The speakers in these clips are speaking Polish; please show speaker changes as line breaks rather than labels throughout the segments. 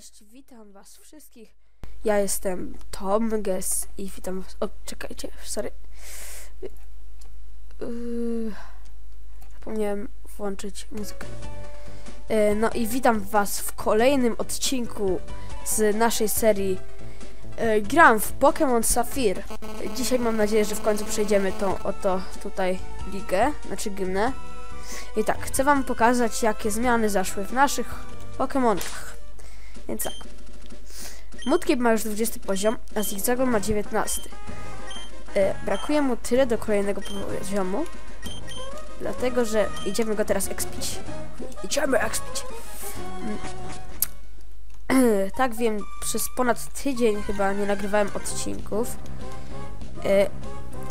Cześć, witam was wszystkich. Ja jestem Tom Gess i witam was. O, czekajcie, sorry. Yy, zapomniałem włączyć muzykę. Yy, no i witam was w kolejnym odcinku z naszej serii yy, Gram w Pokémon Safir. Dzisiaj mam nadzieję, że w końcu przejdziemy tą oto tutaj ligę, znaczy gymnę. I tak, chcę wam pokazać, jakie zmiany zaszły w naszych Pokémonach. Więc tak. Mudkip ma już 20 poziom, a Zigzagon ma 19. E, brakuje mu tyle do kolejnego poziomu, dlatego że idziemy go teraz expić. Idziemy expić. Mm. tak wiem, przez ponad tydzień chyba nie nagrywałem odcinków. E,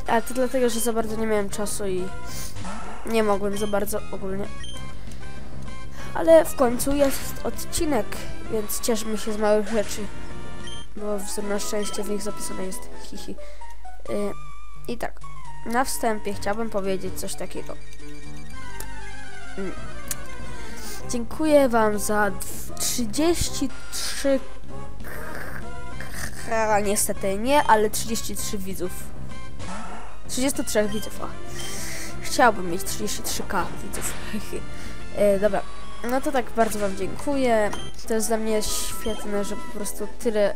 ale to dlatego, że za bardzo nie miałem czasu i nie mogłem za bardzo ogólnie. Ale w końcu jest odcinek, więc cieszmy się z małych rzeczy. Bo na szczęście w nich zapisane jest hihi. Yy, I tak, na wstępie chciałbym powiedzieć coś takiego. Yy. Dziękuję Wam za 33. Ha, niestety nie, ale 33 widzów. 33 widzów, o. Chciałbym mieć 33k widzów. yy, dobra, no to tak bardzo wam dziękuję. To jest dla mnie świetne, że po prostu tyle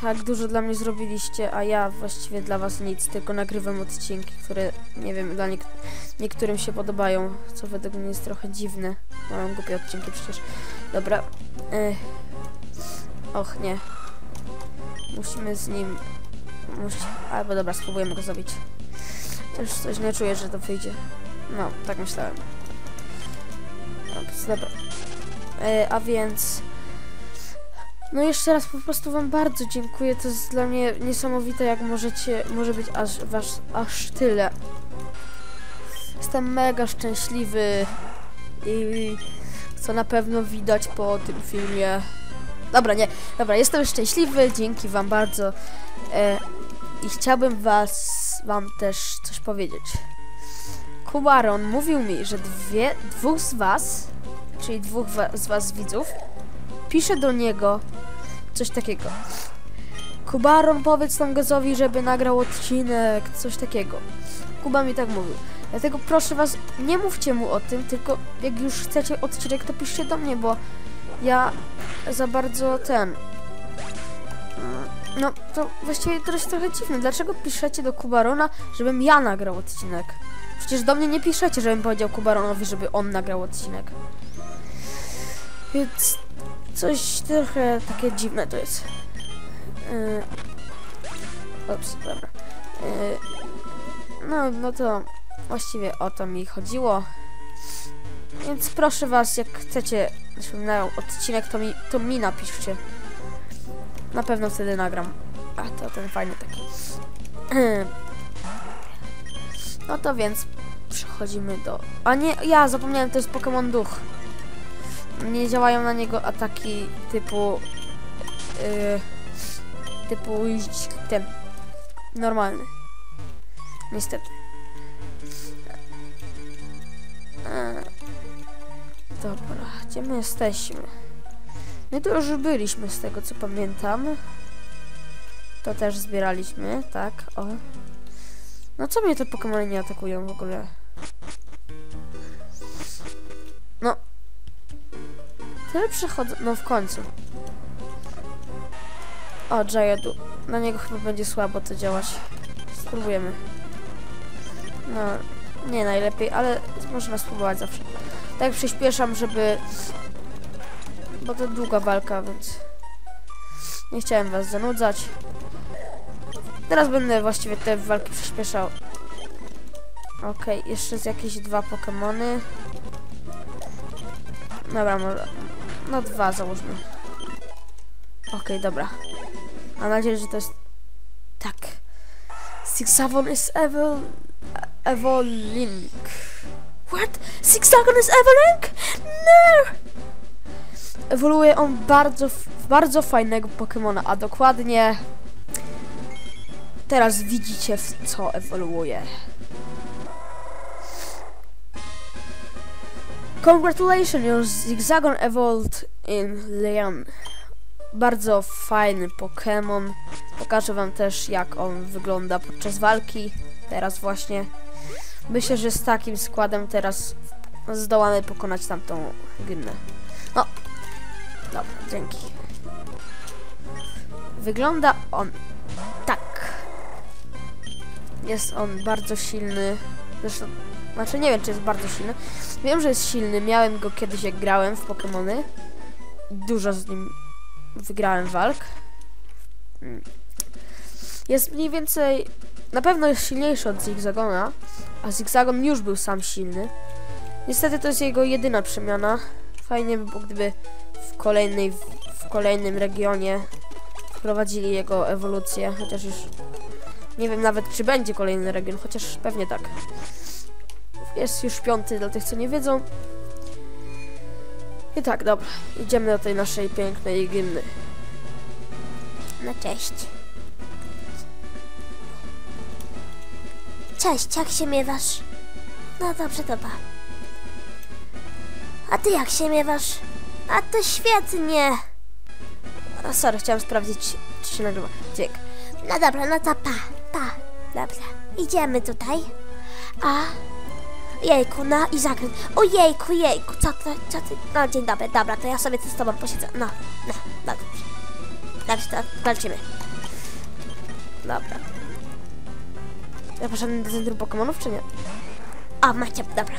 tak dużo dla mnie zrobiliście, a ja właściwie dla was nic, tylko nagrywam odcinki, które nie wiem, dla niek niektórym się podobają, co według mnie jest trochę dziwne. Mam głupie odcinki przecież. Dobra. Ech. Och, nie. Musimy z nim... Musi... Albo dobra, spróbujemy go zabić. Też coś nie czuję, że to wyjdzie. No, tak myślałem. Dobra. E, a więc... No jeszcze raz po prostu wam bardzo dziękuję. To jest dla mnie niesamowite, jak możecie... Może być aż, was, aż tyle. Jestem mega szczęśliwy. I co na pewno widać po tym filmie. Dobra, nie. Dobra, jestem szczęśliwy. Dzięki wam bardzo. E, I chciałbym was... Wam też coś powiedzieć. Kubaron mówił mi, że dwie, dwóch z was, czyli dwóch wa z was widzów, pisze do niego coś takiego. Kubaron, powiedz tam Gazowi, żeby nagrał odcinek, coś takiego. Kuba mi tak mówił. Dlatego proszę was, nie mówcie mu o tym, tylko jak już chcecie odcinek, to piszcie do mnie, bo ja za bardzo ten... No, to właściwie to jest trochę dziwne. Dlaczego piszecie do Kubarona, żebym ja nagrał odcinek? Przecież do mnie nie piszecie, żebym powiedział Kubaronowi, żeby on nagrał odcinek. Więc coś trochę takie dziwne to jest. Yy... Ups, dobra. Yy... No, no to właściwie o to mi chodziło. Więc proszę was, jak chcecie, nagrał odcinek, to mi, to mi napiszcie. Na pewno wtedy nagram. A, to ten fajny taki. No to więc przechodzimy do... A nie, ja zapomniałem, to jest Pokémon Duch. Nie działają na niego ataki typu... Yy, typu ten... Normalny. Niestety. Yy, dobra, gdzie my jesteśmy? My tu już byliśmy z tego co pamiętam. To też zbieraliśmy, tak, o. No co mnie te Pokémony nie atakują w ogóle? No. Tyle przechodzą. No w końcu. O, Jayadu. Na niego chyba będzie słabo to działać. Spróbujemy. No, nie najlepiej, ale można spróbować zawsze. Tak przyspieszam, żeby... Bo to długa walka, więc... Nie chciałem was zanudzać. Teraz będę właściwie te walki przyspieszał. Okej, okay, jeszcze jakieś dwa Pokémony. Dobra, może... No dwa załóżmy. Okej, okay, dobra. Mam nadzieję, że to jest... Tak. Sixavon is evil... Evolink. What? Sixagon is Evolink? No! Ewoluuje on bardzo, bardzo fajnego Pokemona, a dokładnie... Teraz widzicie, w co ewoluuje. Congratulations, your Zigzagon evolved in Leon. Bardzo fajny Pokémon. Pokażę wam też jak on wygląda podczas walki. Teraz właśnie. Myślę, że z takim składem teraz zdołamy pokonać tamtą gymnę. No. Dobra, dzięki. Wygląda on tak. Jest on bardzo silny. Zresztą, znaczy nie wiem, czy jest bardzo silny. Wiem, że jest silny. Miałem go kiedyś, jak grałem w Pokémony. Dużo z nim wygrałem walk. Mm. Jest mniej więcej... Na pewno jest silniejszy od Zigzagona, a Zigzagon już był sam silny. Niestety to jest jego jedyna przemiana. Fajnie by było, gdyby w kolejnej, w kolejnym regionie wprowadzili jego ewolucję, chociaż już nie wiem nawet, czy będzie kolejny region, chociaż pewnie tak. Jest już piąty dla tych, co nie wiedzą. I tak, dobra, idziemy do tej naszej pięknej gymny.
No cześć. Cześć, jak się miewasz? No dobrze, dobra. A ty jak się miewasz? A to świetnie.
A sorry, chciałem sprawdzić, czy się nagrywa. Dziek.
No dobra, no to pa, pa. Dobra, idziemy tutaj. A... Jejku, no i zakręt. O jejku, jejku, co ty, co ty? No dzień dobry, dobra, to ja sobie tu z tobą posiedzę. No, no, no dobrze. Dobrze, to walczymy.
Dobra. Ja poszedłem do centrum Pokemonów, czy nie?
O, macie, dobra.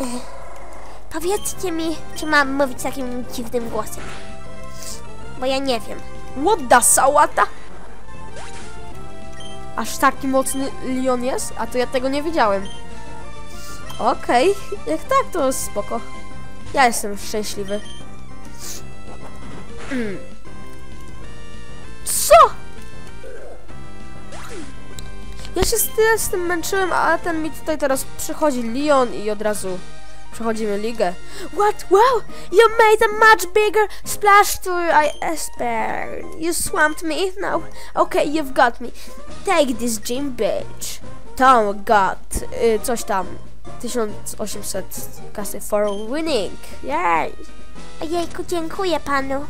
E, powiedzcie mi, czy mam mówić takim dziwnym głosem. Bo ja nie wiem.
The sałata? Aż taki mocny Leon jest? A to ja tego nie wiedziałem. Okej, jak tak, to spoko. Ja jestem szczęśliwy. Mm. Co? Ja się z tym męczyłem, a ten mi tutaj teraz przychodzi Leon i od razu przechodzimy ligę. What? Wow! You made a much bigger splash to I Esper. You swamped me. Now, okay, you've got me. Take this gym bitch. Tom got y, coś tam. 1800 kasy for winning. Yay!
Ojejku, dziękuję panu.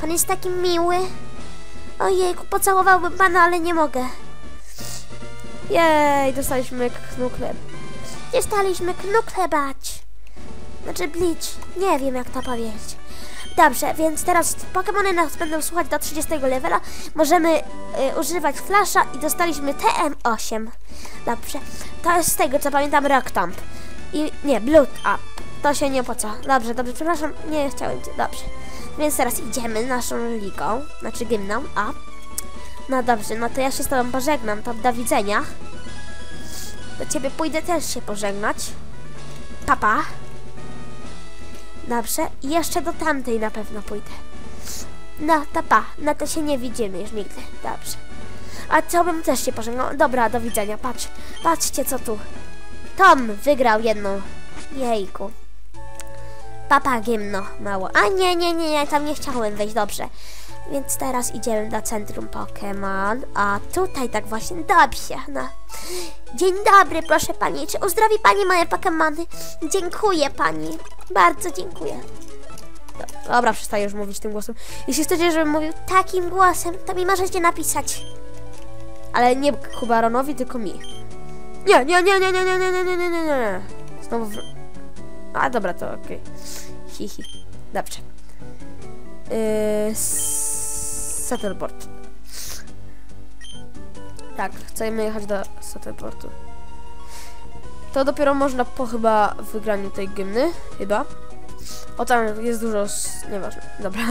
Pan jest taki miły. Ojejku, pocałowałbym pana, ale nie mogę.
Jej, dostaliśmy knukle.
Dostaliśmy knukle bać. Znaczy blicz. Nie wiem jak to powiedzieć. Dobrze, więc teraz Pokémony nas będą słuchać do 30 levela. Możemy y, używać flasza i dostaliśmy TM8. Dobrze. To jest z tego co pamiętam Rock Thump. I nie, Blood Up. To się nie opłaca. Dobrze, dobrze, przepraszam. Nie chciałem cię. Dobrze. Więc teraz idziemy naszą ligą. Znaczy gymną. A. No dobrze, no to ja się z tobą pożegnam. To do widzenia. Do ciebie pójdę też się pożegnać. Papa. Dobrze. I jeszcze do tamtej na pewno pójdę. No, to pa. No to się nie widzimy już nigdy. Dobrze. A co bym też się pożegnał? Dobra, do widzenia. Patrz. Patrzcie co tu. Tom wygrał jedną. Jejku. Papa gimno mało. A nie, nie, nie, nie, tam nie chciałem wejść, dobrze. Więc teraz idziemy do centrum Pokémon. A tutaj tak właśnie, dobrze, no. Dzień dobry, proszę pani. Czy uzdrowi pani moje Pokémony? Dziękuję pani. Bardzo dziękuję.
Dobra, przestaję już mówić tym głosem. Jeśli chcecie, żebym mówił,
Takim głosem to mi możecie napisać.
Ale nie Kubaronowi, tylko mi. Nie, nie, nie, nie, nie, nie, nie, nie, nie, nie, nie, nie. Znowu. W... A dobra, to okej. Hi, hi. Dobrze. Yy. Tak, chcemy jechać do Settleboardu. To dopiero można po chyba wygraniu tej gymny, chyba. O tam jest dużo, nieważne. Dobra,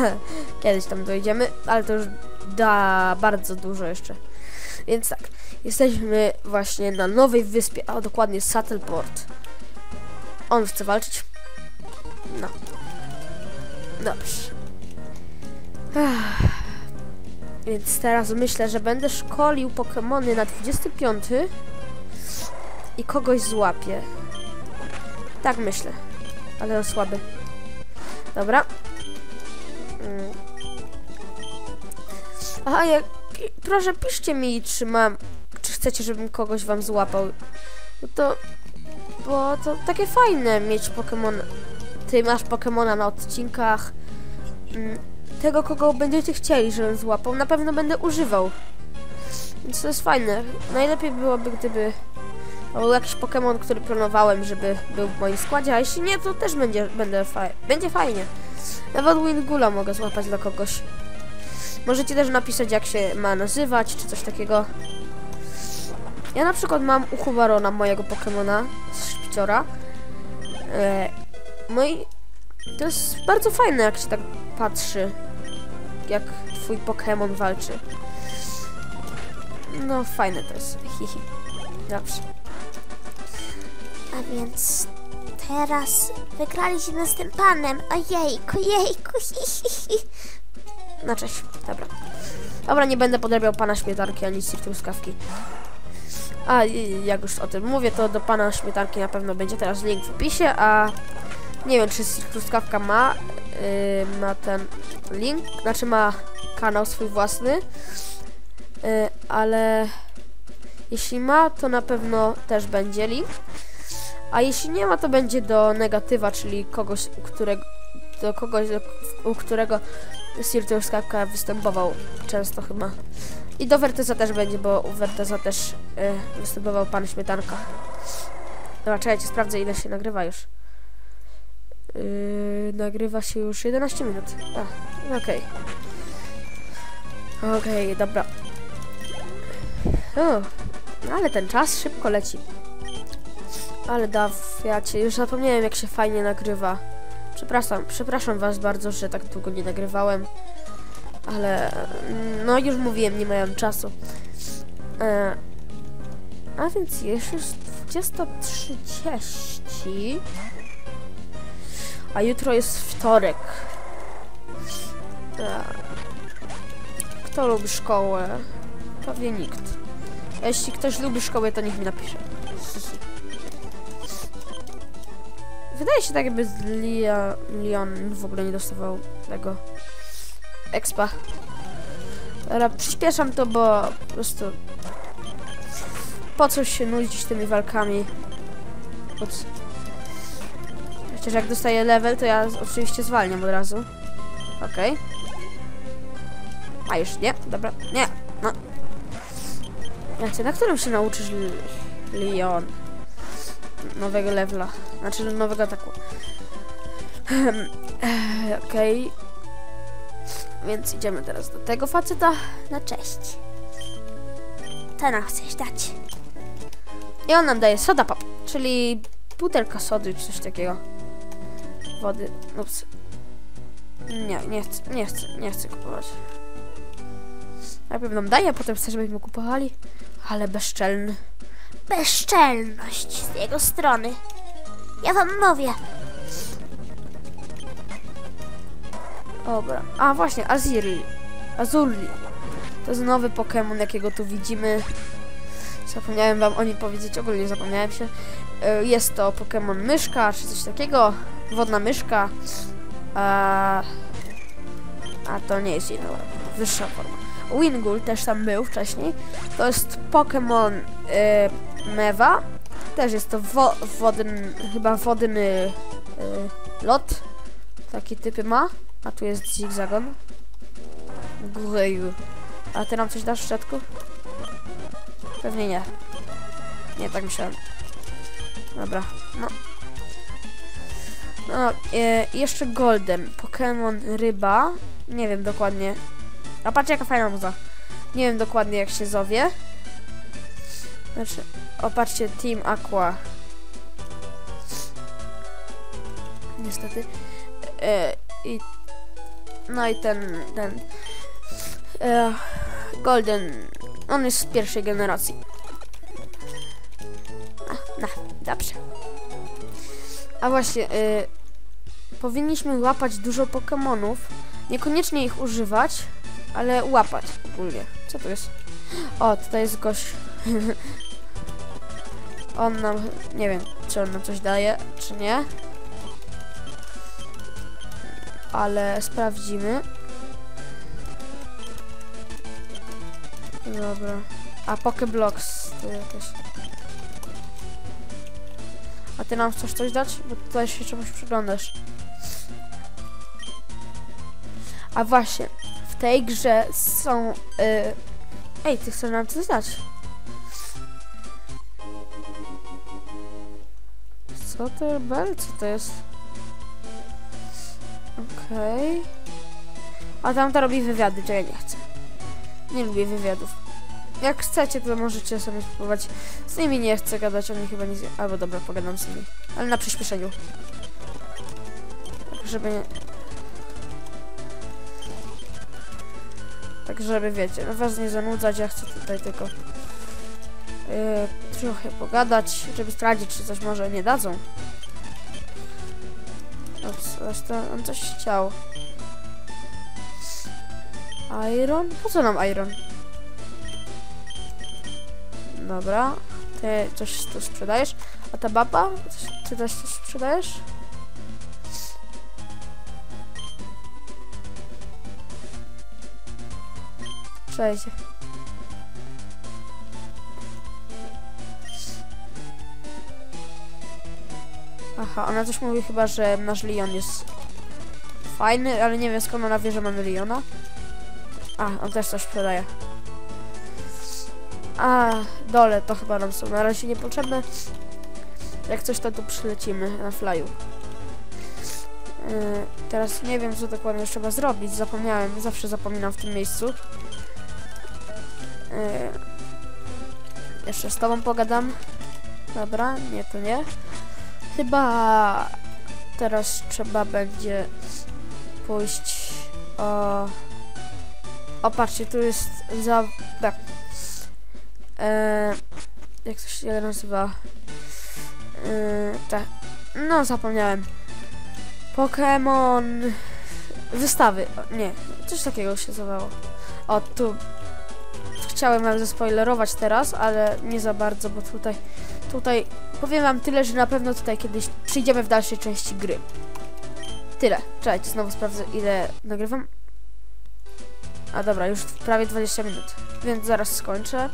kiedyś tam dojdziemy, ale to już da bardzo dużo jeszcze. Więc tak, jesteśmy właśnie na nowej wyspie, a dokładnie Saddleport. On chce walczyć. No. Dobrze. Ach. Więc teraz myślę, że będę szkolił Pokémony na 25 i kogoś złapię. Tak myślę. Ale on słaby. Dobra. Mm. Aha, jak, proszę piszcie mi, czy mam, czy chcecie, żebym kogoś wam złapał. No to, bo to takie fajne mieć Pokémon, ty masz Pokemona na odcinkach. Mm, Tego, kogo będziecie chcieli, żebym złapał, na pewno będę używał. Więc to jest fajne. Najlepiej byłoby, gdyby był jakiś Pokémon, który planowałem, żeby był w moim składzie, a jeśli nie, to też będzie, będę faj będzie fajnie. Nawet Wingula mogę złapać dla kogoś. Możecie też napisać, jak się ma nazywać, czy coś takiego. Ja na przykład mam u Hubarona mojego Pokemona z Szpiciora. E, no i to jest bardzo fajne, jak się tak patrzy, jak twój Pokémon walczy. No, fajne to jest. Hihi. Dobrze.
A więc teraz wygraliśmy z tym panem. Ojejku, jejku, hi, hi, hi.
No cześć, dobra. Dobra, nie będę podrabiał pana śmietanki ani truskawki. A jak już o tym mówię, to do pana śmietanki na pewno będzie teraz link w opisie, a nie wiem, czy truskawka ma, yy, ma ten link, znaczy ma kanał swój własny, yy, ale jeśli ma, to na pewno też będzie link. A jeśli nie ma, to będzie do negatywa, czyli kogoś, którego, do kogoś, do, u którego Sir Truskawka występował często chyba. I do Werteza też będzie, bo u Werteza też y, występował pan Śmietanka. Dobra, czekajcie, sprawdzę ile się nagrywa już. Yy, nagrywa się już 11 minut. A, okej. Okej, dobra. O, no ale ten czas szybko leci. Ale daw, ja cię już zapomniałem jak się fajnie nagrywa. Przepraszam, przepraszam was bardzo, że tak długo nie nagrywałem. Ale mm, no już mówiłem, nie miałem czasu. E, a więc już jest 20.30. A jutro jest wtorek. E, kto lubi szkołę? Pewnie nikt. A jeśli ktoś lubi szkołę, to niech mi napisze. Wydaje się tak, jakby z Leon w ogóle nie dostawał tego expa. Dobra, przyspieszam to, bo po prostu po coś się nudzić tymi walkami. Ups. Chociaż jak dostaję level, to ja oczywiście zwalniam od razu. Okej. A już nie, dobra, nie, no. Jacie, na którym się nauczysz Leon? Nowego levela. Znaczy nowego ataku. Eee, Okej. Więc idziemy teraz do tego faceta.
No cześć. Co nam dać?
I on nam daje soda pop, czyli butelka sody czy coś takiego. Wody. Ups. Nie, nie chcę, nie chcę, nie chcę kupować. Najpierw nam daje, a potem chce, żebyśmy kupowali. Ale bezczelny.
Bezczelność z jego strony. Ja wam mówię.
Dobra. A właśnie, Aziri. Azuli. To jest nowy Pokémon, jakiego tu widzimy. Zapomniałem wam o nim powiedzieć, ogólnie zapomniałem się. E, Jest to Pokémon myszka, czy coś takiego. Wodna myszka. A, a to nie jest jedna wyższa forma. Wingull też tam był wcześniej. To jest Pokémon e, Mewa. Też jest to wo wodny, chyba wodny e, lot. Takie typy ma. A tu jest zigzagon. Gréju. A ty nam coś dasz w środku? Pewnie nie. Nie, tak myślałem. Dobra, no. No, e, jeszcze Golden. Pokémon ryba. Nie wiem dokładnie. A patrzcie jaka fajna muza. Nie wiem dokładnie jak się zowie. Znaczy, o patrzcie, Team Aqua. Niestety. E, I no i ten, ten e, Golden, on jest z pierwszej generacji. No, no, dobrze. A właśnie, e, powinniśmy łapać dużo Pokémonów. Niekoniecznie ich używać, ale łapać ogólnie. Co to jest? O, tutaj jest gość. On nam, nie wiem, czy on nam coś daje, czy nie. Ale sprawdzimy. Dobra. A Pokeblocks to też. A ty nam chcesz coś dać? Bo tutaj się czemuś przyglądasz. A właśnie, w tej grze są... Yy... Ej, ty chcesz nam coś dać? Bel? Co to jest? Okej. A tamta robi wywiady, to ja nie chcę. Nie lubię wywiadów. Jak chcecie, to możecie sobie spróbować. Z nimi nie chcę gadać, oni chyba nie... Albo dobra, pogadam z nimi. Ale na przyspieszeniu. Tak, żeby nie... Tak, żeby wiecie, no was nie zanudzać, ja chcę tutaj tylko... Yy, trochę pogadać, żeby sprawdzić, czy coś może nie dadzą. No, coś to, on coś chciał. Iron? Po co nam iron? Dobra. Ty coś tu sprzedajesz? A ta baba? Coś, ty też coś sprzedajesz? Cześć. Aha, ona coś mówi chyba, że nasz Leon jest fajny, ale nie wiem skąd ona wie, że mamy Leona. A, on też coś sprzedaje. A, dole to chyba nam są na razie niepotrzebne. Jak coś to tu przylecimy na flyu. Yy, teraz nie wiem co dokładnie trzeba zrobić, zapomniałem, zawsze zapominam w tym miejscu. Yy, jeszcze z tobą pogadam. Dobra, nie to nie. Chyba teraz trzeba będzie pójść o... O, patrzcie, tu jest za... Tak. Eee, jak to się nazywa? Eee, tak. No, zapomniałem. Pokémon... Wystawy. O, nie, coś takiego się nazywało. O, tu... Chciałem wam zaspoilerować teraz, ale nie za bardzo, bo tutaj... Tutaj powiem wam tyle, że na pewno tutaj kiedyś przyjdziemy w dalszej części gry. Tyle. Czekajcie, znowu sprawdzę ile nagrywam. A dobra, już prawie 20 minut, więc zaraz skończę.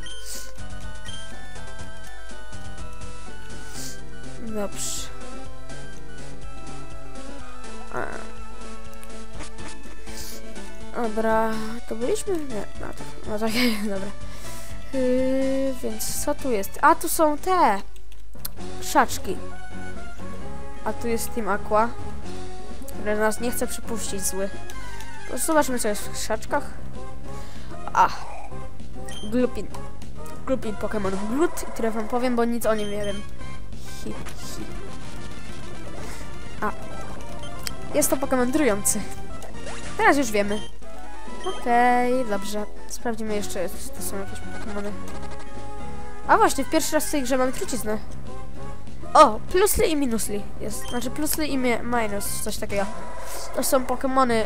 Dobrze. A. Dobra, to byliśmy? Nie, no tak, no tak, dobra. Yy, więc co tu jest? A, tu są te krzaczki. A tu jest Team Aqua, który nas nie chce przypuścić zły. Zobaczmy, co jest w krzaczkach. A. Glupin. Glupin Pokémon Glut, i wam powiem, bo nic o nim nie wiem. Hi, hi. A. Jest to Pokémon trujący. Teraz już wiemy. Okej, dobrze. Sprawdzimy jeszcze, czy to są jakieś Pokémony. A właśnie, w pierwszy raz w tej grze mamy truciznę. O, plusly i minusly jest. Znaczy plusly i mi minus, coś takiego. To są Pokémony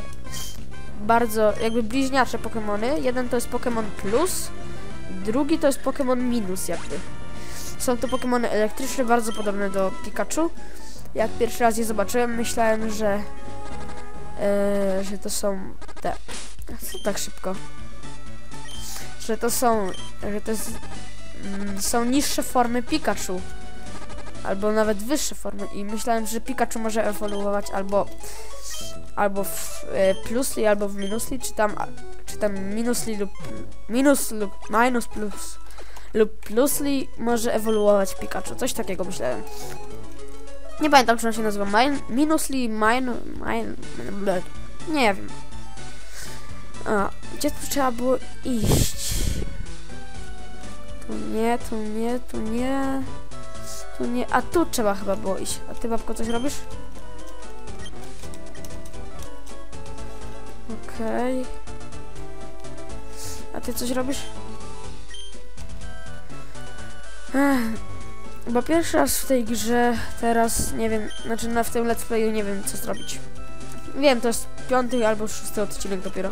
bardzo, jakby bliźniacze Pokémony. Jeden to jest Pokémon Plus, drugi to jest Pokémon Minus jakby. Są to Pokémony elektryczne, bardzo podobne do Pikachu. Jak pierwszy raz je zobaczyłem, myślałem, że e, że to są te... Co tak szybko? Że to są, że to jest, mm, są niższe formy Pikachu. Albo nawet wyższe formy i myślałem, że Pikachu może ewoluować albo albo w e, plusli, albo w minusli, czy tam, czy tam minusli lub minus lub minus plus lub plusli może ewoluować Pikachu. Coś takiego myślałem. Nie pamiętam, czy on się nazywa min, minusli, min, min, nie wiem. A, gdzie tu trzeba było iść? Tu nie, tu nie, tu nie. Tu nie, a tu trzeba chyba było iść. A ty babko coś robisz? Okej. A ty coś robisz? Ech, bo pierwszy raz w tej grze teraz nie wiem, znaczy na w tym let's playu nie wiem co zrobić. Wiem, to jest piąty albo szósty odcinek dopiero.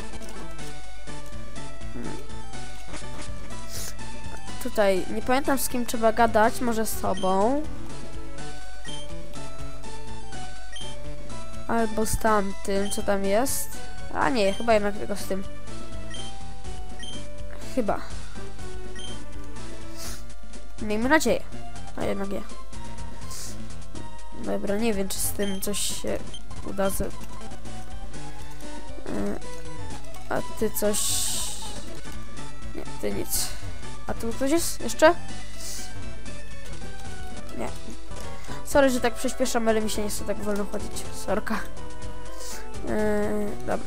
Tutaj nie pamiętam z kim trzeba gadać, może z sobą. Albo z tamtym, co tam jest. A nie, chyba jednak tylko z tym. Chyba. Miejmy nadzieję. A jednak nie. Dobra, nie wiem, czy z tym coś się uda z... Yy, A ty coś... Nie, ty nic. A tu ktoś jest jeszcze? Nie. Sorry, że tak przyspieszam, ale mi się nie chce tak wolno chodzić. Sorka. Yy, dobra.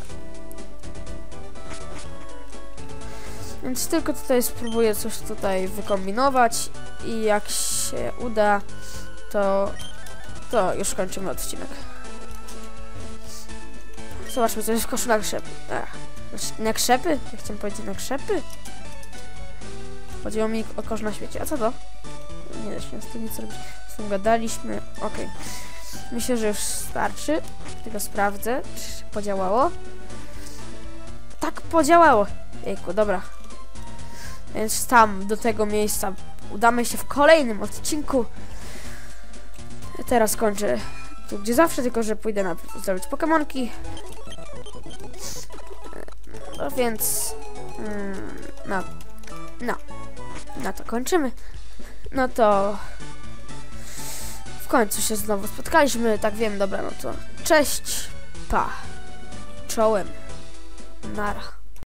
Więc tylko tutaj spróbuję coś tutaj wykombinować i jak się uda, to, to już kończymy odcinek. Zobaczmy, co jest w koszu na krzepy. Ach, na krzepy? Ja chciałem powiedzieć na krzepy. Chodziło mi o kosz na świecie. A co to? Nie da się z tym nic robić. Z tym gadaliśmy. Okej. Myślę, że już starczy. Tylko sprawdzę, czy podziałało. Tak, podziałało. Jejku, dobra. Więc tam, do tego miejsca udamy się w kolejnym odcinku. Teraz kończę tu, gdzie zawsze, tylko że pójdę na zrobić Pokemonki. No więc... Mm, no. No. Na to kończymy. No to... W końcu się znowu spotkaliśmy, tak wiem, dobra, no to cześć, pa, czołem, nara.